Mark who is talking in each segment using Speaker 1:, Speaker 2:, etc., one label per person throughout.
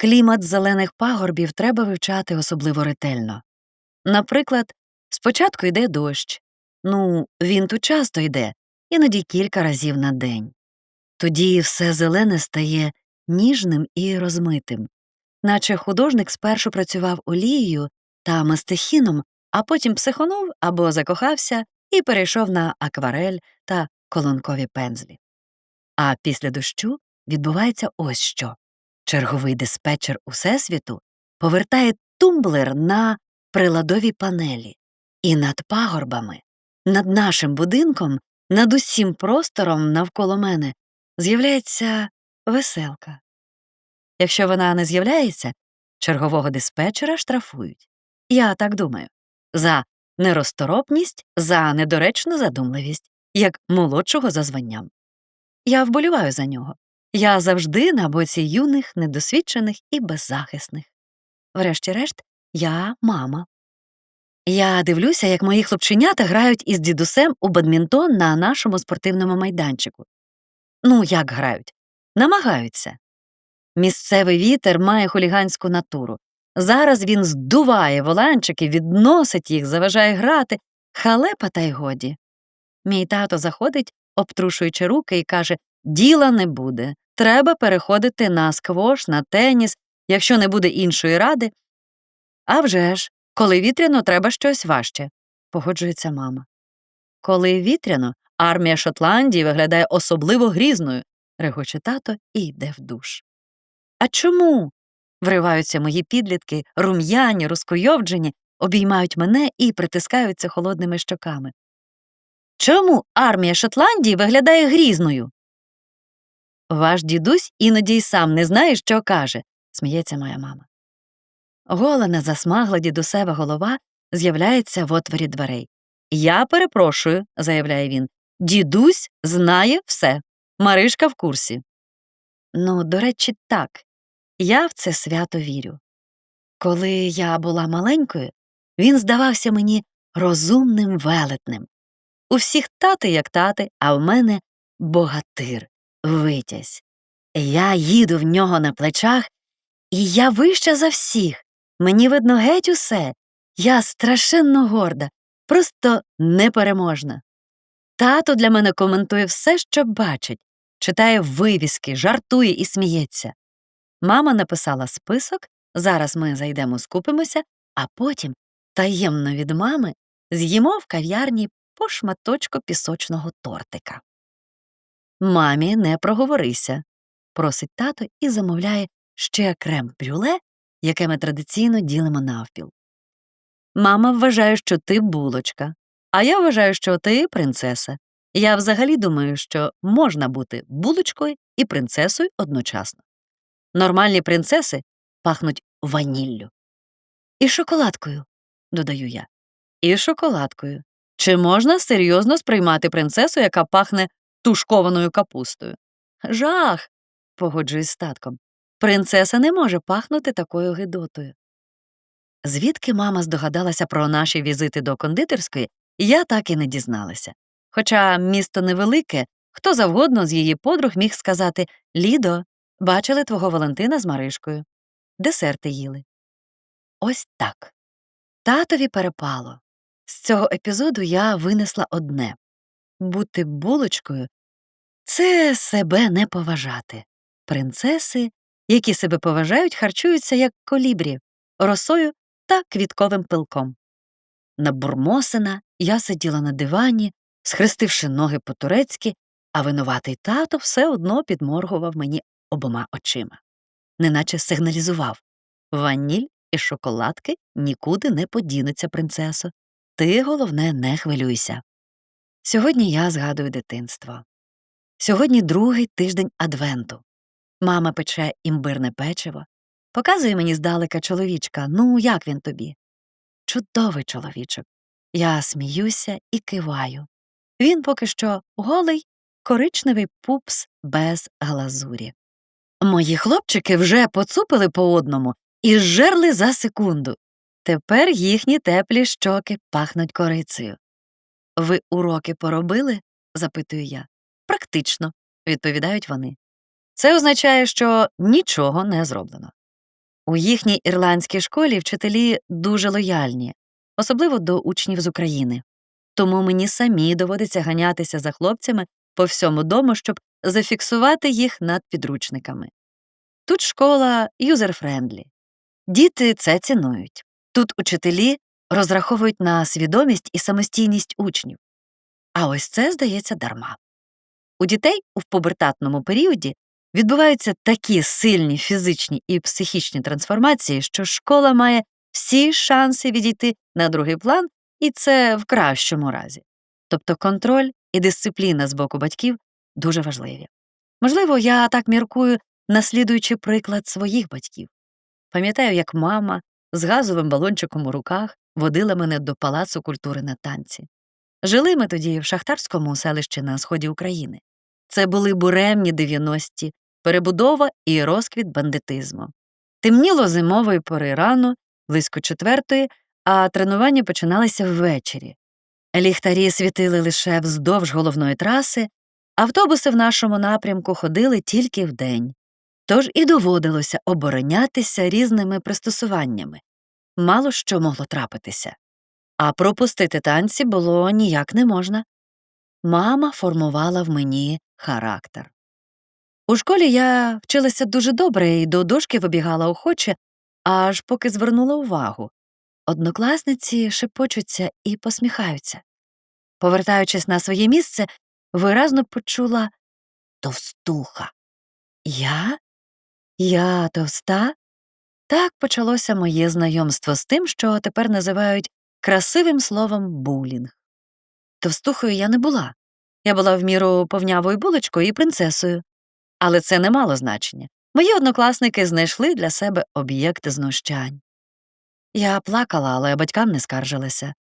Speaker 1: Клімат зелених пагорбів треба вивчати особливо ретельно. Наприклад, спочатку йде дощ. Ну, він тут часто йде, іноді кілька разів на день. Тоді все зелене стає ніжним і розмитим, наче художник спершу працював олією та мастихіном, а потім психонув або закохався і перейшов на акварель та колонкові пензлі. А після дощу відбувається ось що черговий диспетчер Усесвіту повертає тумблер на приладовій панелі, і над пагорбами, над нашим будинком, над усім простором навколо мене з'являється веселка. Якщо вона не з'являється, чергового диспетчера штрафують. Я так думаю за нерозторопність, за недоречну задумливість, як молодшого за званням. Я вболіваю за нього. Я завжди на боці юних, недосвідчених і беззахисних. Врешті-решт, я мама. Я дивлюся, як мої хлопченята грають із дідусем у бадмінтон на нашому спортивному майданчику. Ну, як грають? Намагаються. Місцевий вітер має хуліганську натуру. Зараз він здуває воланчики, відносить їх, заважає грати, халепа та й годі. Мій тато заходить, обтрушуючи руки, і каже Діла не буде. Треба переходити на сквош, на теніс, якщо не буде іншої ради. А вже ж, коли вітряно, треба щось важче, погоджується мама. Коли вітряно, армія Шотландії виглядає особливо грізною, регоче тато і йде в душ. А чому? вриваються мої підлітки, рум'яні, розкойовджені, обіймають мене і притискаються холодними щоками. Чому армія Шотландії виглядає грізною? Ваш дідусь іноді й сам не знає, що каже, сміється моя мама. Голена, засмагла дідусева голова з'являється в отворі дверей. Я перепрошую, заявляє він. Дідусь знає все. Маришка в курсі. Ну, до речі, так. Я в це свято вірю. Коли я була маленькою, він здавався мені розумним велетнем. У всіх тати, як тати, а в мене богатир, витязь. Я їду в нього на плечах, і я вища за всіх. Мені видно геть усе. Я страшенно горда, просто непереможна. Тато для мене коментує все, що бачить, читає вивіски, жартує і сміється. Мама написала список, зараз ми зайдемо, скупимося, а потім, таємно від мами, з'їмо в кав'ярні по шматочку пісочного тортика. Мамі, не проговорися, просить тато і замовляє ще крем брюле, яке ми традиційно ділимо навпіл. Мама вважає, що ти булочка, а я вважаю, що ти принцеса. Я взагалі думаю, що можна бути булочкою і принцесою одночасно. Нормальні принцеси пахнуть ваніллю. І шоколадкою, додаю я. І шоколадкою. Чи можна серйозно сприймати принцесу, яка пахне тушкованою капустою? Жах. погоджуюсь з татком. Принцеса не може пахнути такою гидотою. Звідки мама здогадалася про наші візити до кондитерської, я так і не дізналася. Хоча місто невелике, хто завгодно з її подруг міг сказати Лідо, бачили твого Валентина з Маришкою. Десерти їли. Ось так. Татові перепало. З цього епізоду я винесла одне бути булочкою це себе не поважати. Принцеси, які себе поважають, харчуються як колібрі, росою та квітковим пилком. Набурмосена я сиділа на дивані, схрестивши ноги по турецьки, а винуватий тато все одно підморгував мені обома очима, неначе сигналізував ваніль і шоколадки нікуди не подінуться, принцесо. Ти, головне, не хвилюйся. Сьогодні я згадую дитинство. Сьогодні другий тиждень адвенту. Мама пече імбирне печиво, показує мені здалека чоловічка, ну як він тобі? Чудовий чоловічок. Я сміюся і киваю. Він поки що голий, коричневий пупс без глазурі. Мої хлопчики вже поцупили по одному і зжерли за секунду. Тепер їхні теплі щоки пахнуть корицею. Ви уроки поробили? запитую я. Практично, відповідають вони. Це означає, що нічого не зроблено. У їхній ірландській школі вчителі дуже лояльні, особливо до учнів з України. Тому мені самі доводиться ганятися за хлопцями по всьому дому, щоб зафіксувати їх над підручниками. Тут школа юзер-френдлі. Діти це цінують. Тут учителі розраховують на свідомість і самостійність учнів. А ось це здається дарма. У дітей у пубертатному періоді відбуваються такі сильні фізичні і психічні трансформації, що школа має всі шанси відійти на другий план, і це в кращому разі. Тобто контроль і дисципліна з боку батьків дуже важливі. Можливо, я так міркую, наслідуючи приклад своїх батьків. Пам'ятаю, як мама з газовим балончиком у руках водила мене до палацу культури на танці. Жили ми тоді в шахтарському селищі на сході України. Це були буремні 90-ті, перебудова і розквіт бандитизму. Темніло зимової пори рано, близько четвертої, а тренування починалися ввечері. Ліхтарі світили лише вздовж головної траси, автобуси в нашому напрямку ходили тільки вдень. Тож і доводилося оборонятися різними пристосуваннями. Мало що могло трапитися. А пропустити танці було ніяк не можна. Мама формувала в мені характер. У школі я вчилася дуже добре і до дошки вибігала охоче, аж поки звернула увагу. Однокласниці шепочуться і посміхаються. Повертаючись на своє місце, виразно почула товстуха. Я? Я товста? Так почалося моє знайомство з тим, що тепер називають красивим словом булінг. Товстухою я не була. Я була в міру повнявою булочкою і принцесою. Але це не мало значення. Мої однокласники знайшли для себе об'єкт знущань. Я плакала, але батькам не скаржилася.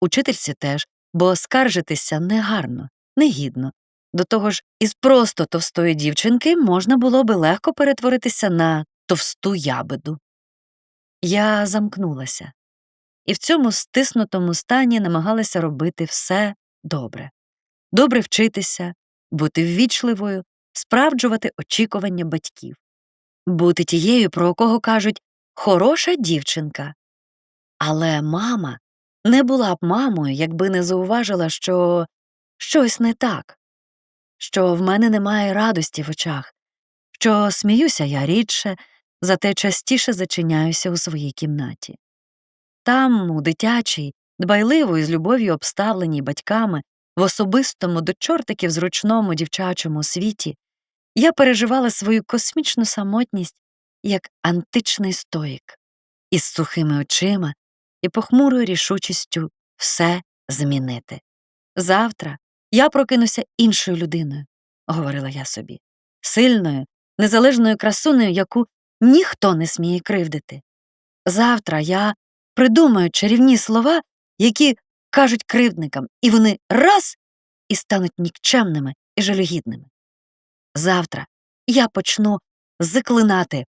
Speaker 1: Учительці теж, бо скаржитися негарно, негідно. До того ж, із просто товстої дівчинки можна було би легко перетворитися на товсту ябеду. Я замкнулася, і в цьому стиснутому стані намагалася робити все добре добре вчитися, бути ввічливою, справджувати очікування батьків, бути тією, про кого кажуть хороша дівчинка. Але мама не була б мамою, якби не зауважила, що щось не так, що в мене немає радості в очах, що сміюся я рідше, зате частіше зачиняюся у своїй кімнаті. Там, у дитячій, дбайливо і з любов'ю обставленій батьками, в особистому до чортиків зручному дівчачому світі, я переживала свою космічну самотність як античний стоїк, із сухими очима і похмурою рішучістю все змінити. Завтра я прокинуся іншою людиною, говорила я собі, сильною, незалежною красунею, яку ніхто не сміє кривдити. Завтра я придумаю чарівні слова, які кажуть кривдникам, і вони раз і стануть нікчемними і жалюгідними. Завтра я почну заклинати,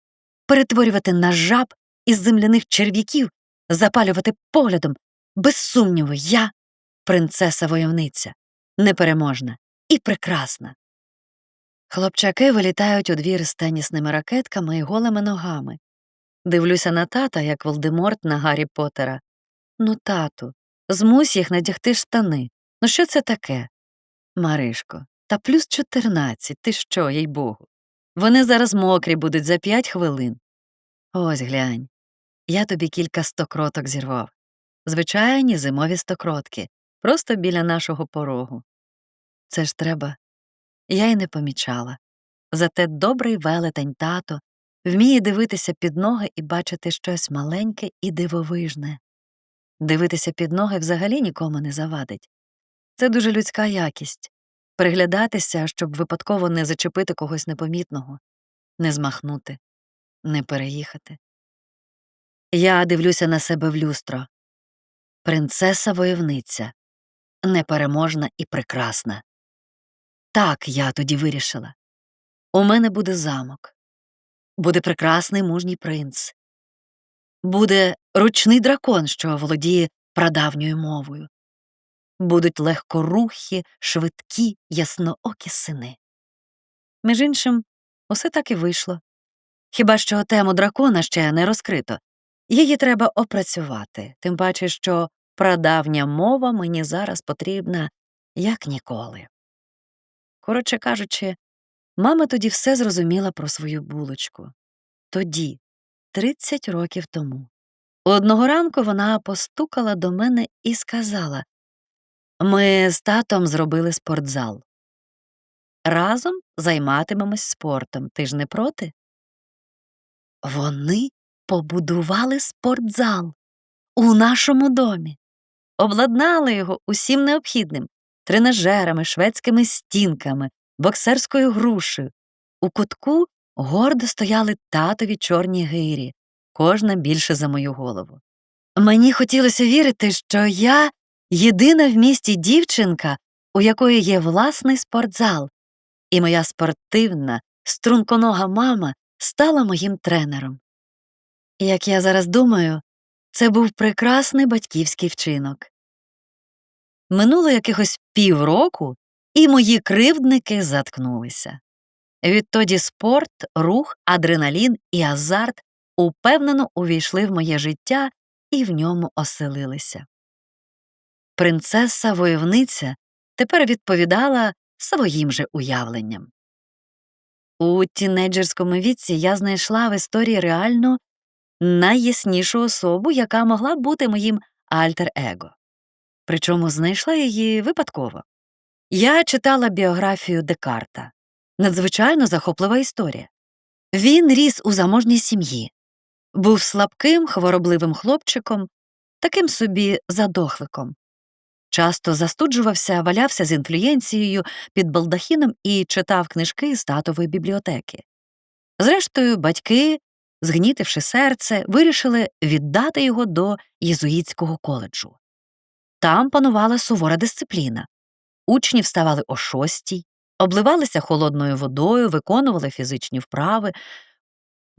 Speaker 1: перетворювати на жаб із земляних черв'яків, запалювати поглядом. Без сумніву, я принцеса войовниця, непереможна і прекрасна. Хлопчаки вилітають у двір з тенісними ракетками і голими ногами. Дивлюся на тата, як Волдеморт на Гаррі Поттера. Ну, тату, змусь їх надягти штани. Ну, що це таке? Маришко, та плюс чотирнадцять, ти що, їй богу. Вони зараз мокрі будуть за п'ять хвилин. Ось глянь. Я тобі кілька стокроток зірвав. Звичайні зимові стокротки, просто біля нашого порогу. Це ж треба. Я й не помічала. Зате добрий велетень тато вміє дивитися під ноги і бачити щось маленьке і дивовижне. Дивитися під ноги взагалі нікому не завадить. Це дуже людська якість приглядатися, щоб випадково не зачепити когось непомітного, не змахнути, не переїхати. Я дивлюся на себе в люстро. Принцеса войовниця, непереможна і прекрасна. Так я тоді вирішила. У мене буде замок, буде прекрасний мужній принц, буде ручний дракон, що володіє прадавньою мовою, будуть легкорухі, швидкі, ясноокі сини. Між іншим, усе так і вийшло. Хіба що тему дракона ще не розкрито. Її треба опрацювати, тим паче, що прадавня мова мені зараз потрібна як ніколи. Коротше кажучи, мама тоді все зрозуміла про свою булочку. Тоді, 30 років тому. Одного ранку вона постукала до мене і сказала Ми з татом зробили спортзал. Разом займатимемось спортом. Ти ж не проти? Вони побудували спортзал у нашому домі, обладнали його усім необхідним тренажерами, шведськими стінками, боксерською грушею. У кутку гордо стояли татові чорні гирі, кожна більше за мою голову. Мені хотілося вірити, що я єдина в місті дівчинка, у якої є власний спортзал, і моя спортивна, струнконога мама стала моїм тренером. Як я зараз думаю, це був прекрасний батьківський вчинок. Минуло якихось півроку, і мої кривдники заткнулися. Відтоді спорт, рух, адреналін і азарт упевнено увійшли в моє життя і в ньому оселилися. Принцеса войовниця тепер відповідала своїм же уявленням. У тінейджерському віці я знайшла в історії реально найяснішу особу, яка могла бути моїм альтер-его. Причому знайшла її випадково. Я читала біографію Декарта. Надзвичайно захоплива історія. Він ріс у заможній сім'ї, був слабким, хворобливим хлопчиком, таким собі задохликом. Часто застуджувався, валявся з інфлюєнцією під балдахіном і читав книжки з татової бібліотеки. Зрештою, батьки, згнітивши серце, вирішили віддати його до єзуїтського коледжу. Там панувала сувора дисципліна. Учні вставали о шостій, обливалися холодною водою, виконували фізичні вправи.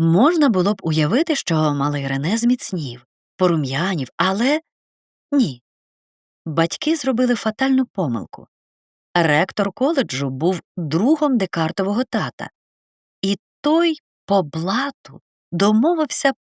Speaker 1: Можна було б уявити, що малий Рене зміцнів, порум'янів, але ні. Батьки зробили фатальну помилку. Ректор коледжу був другом Декартового тата, і той по блату домовився